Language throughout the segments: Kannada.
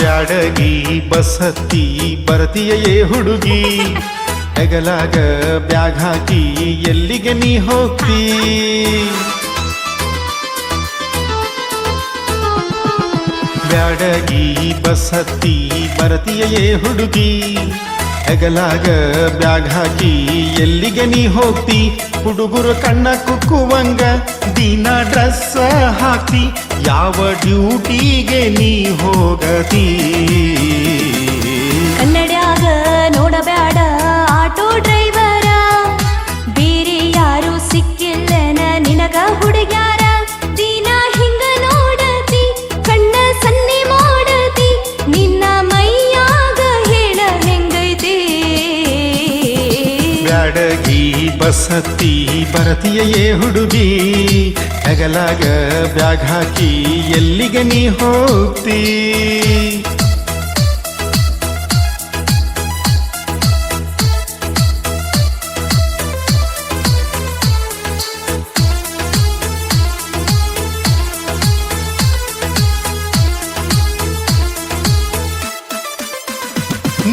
ಬ್ಯಾಡಗಿ ಬಸತ್ತಿ ಬರತಿಯೇ ಹುಡುಗಿ. ಹೆಗಲಾಗ ಬ್ಯಾಗ್ ಹಾಕಿ ಎಲ್ಲಿಗೆ ನೀ ಹೋಗ್ತೀ? ಬ್ಯಾಡಗಿ ಬಸತ್ತಿ ಬರತಿಯೇ ಹುಡುಗಿ. ಹೆಗಲಾಗ ಬ್ಯಾಗ್ ಹಾಕಿ, ಎಲ್ಲಿಗೆ ನೀ ಹೋಗ್ತಿ? ಹುಡುಗರು ಕಣ್ಣ ಕುಕ್ಕುವಂಗ, ದಿನ ಡ್ರೆಸ್ ಹಾಕ್ತಿ. ಯಾವ ಡ್ಯೂಟಿಗೆ ನೀ ಹೋಗತಿ? ಕನ್ನಡ್ಯಾಗ ನೋಡಬೇಡ ಆಟೋ ಬ್ಯಾಡಗಿ ಬಸತಿ ಬರತಿಯೇ ಹುಡುಗಿ ಹಗಲಾಗ ಬ್ಯಾಗ್ ಹಾಕಿ ಎಲ್ಲಿಗೆ ನೀ ಹೋಗ್ತಿ?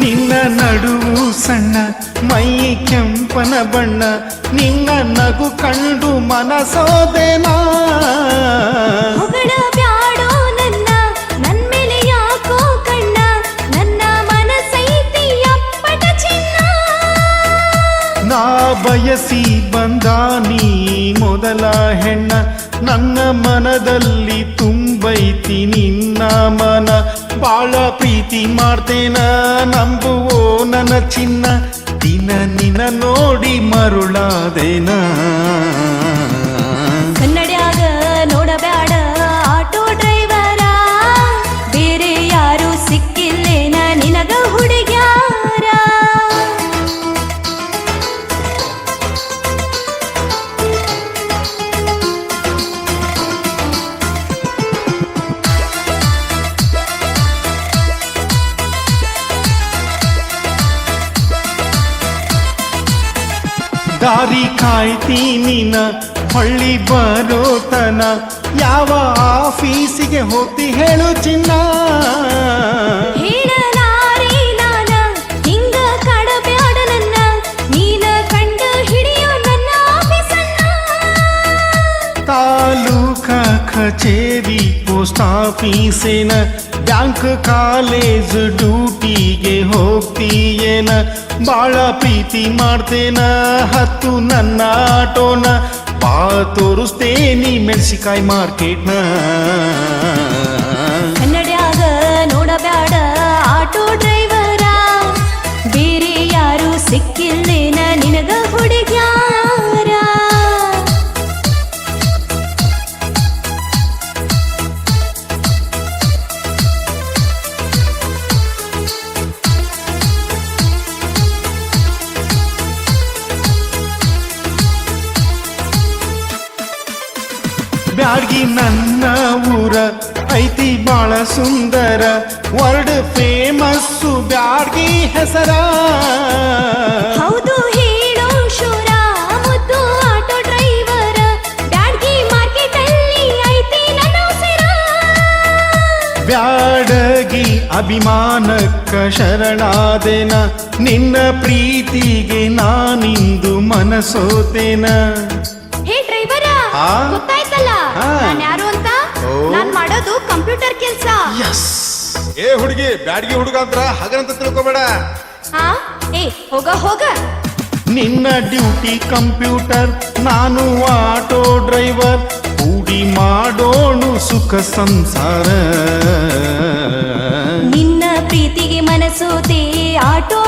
ನಿನ್ನ ನಡುವು ಸಣ್ಣ ಮೈ ಕೆಂಪನ ಬಣ್ಣ ನಿನ್ನ ನಗು ಕಂಡು ಮನಸೋದೆನಾ? ನಾ ಬಯಸಿ ಬಂದ ನೀ ಮೊದಲ ಹೆಣ್ಣ ನನ್ನ ಮನದಲ್ಲಿ ತುಂಬೈತಿ ನಿನ್ನ ಮನ. ಬಾಳ ಪ್ರೀತಿ ಮಾಡ್ತೇನ ನಂಬುವೋ ನನ್ನ ಚಿನ್ನ. ದಿನ ನಿನ ನೋಡಿ ಮರುಳಾದೇನ. ದಾರಿ ಕಾಯ್ತೀನಿ ನೀನ ಹೊಳ್ಳಿ ಬರೋತನ ಯಾವ ಆಫೀಸಿಗೆ ಹೋಗ್ತಿ ಹೇಳು ಚಿನ್ನ. ತಾಲೂಕ ಕಚೇರಿ ಪೋಸ್ಟ್ ಆಫೀಸಿನ ಬ್ಯಾಂಕ್ ಕಾಲೇಜ್ ಡ್ಯೂಟಿಗೆ ಹೋಗ್ತೀಯೇನ? ಬಾಳ ಪ್ರೀತಿ ಮಾಡ್ತೇನ ಹತ್ತು ನನ್ನ ಆಟೋನ ಬಾ ತೋರಿಸ್ತೇನಿ ಮೆಣಸಿಕಾಯಿ ಮಾರ್ಕೆಟ್ನ. ಬ್ಯಾಡ್ಗಿ ನನ್ನ ಊರ ಐತಿ ಬಾಳ ಸುಂದರ ವರ್ಲ್ಡ್ ಫೇಮಸ್ಸು ಬ್ಯಾಡ್ಗಿ ಹೆಸರ. ಹೌದು ಹೇಳೋ ಶೂರ ಮುದ್ದು ಆಟೋ ಡ್ರೈವರ ಬ್ಯಾಡ್ಗಿ ಮಾರ್ಕೆಟ್ ಅಲ್ಲಿ ಐತಿ ನನ್ನ ಉಸಿರ. ಬ್ಯಾಡಗಿ ಅಭಿಮಾನಕ್ಕ ಶರಣಾದೆನ ನಿನ್ನ ಪ್ರೀತಿಗೆ ನಾನಿಂದು ಮನಸೋತೇನ. ಹೇ ಡ್ರೈವರ ಆ? ಗೊತ್ತಾಯ್ತಲ್ಲ ನಾನು ನಾನ್ ಯಾರು ಅಂತ? ನಾನು ಮಾಡೋದು ಕಂಪ್ಯೂಟರ್ ಕೆಲಸ. ಏ ಹುಡುಗಿ ಬ್ಯಾಡ್ಗಿ ಹುಡುಗ ಅಂತ ಹಗರಂತ ತಿಳ್ಕೊಬೇಡ. ಹಾ? ಏ ಹೋಗ ಹೋಗ. ನಿನ್ನ ಡ್ಯೂಟಿ ಕಂಪ್ಯೂಟರ್ ನಾನು ಆಟೋ ಡ್ರೈವರ್. ಕೂಡಿ ಮಾಡೋಣು ಸುಖ ಸಂಸಾರ. ನಿನ್ನ ಪ್ರೀತಿಗೆ ಮನಸೋತೆ ಆಟೋ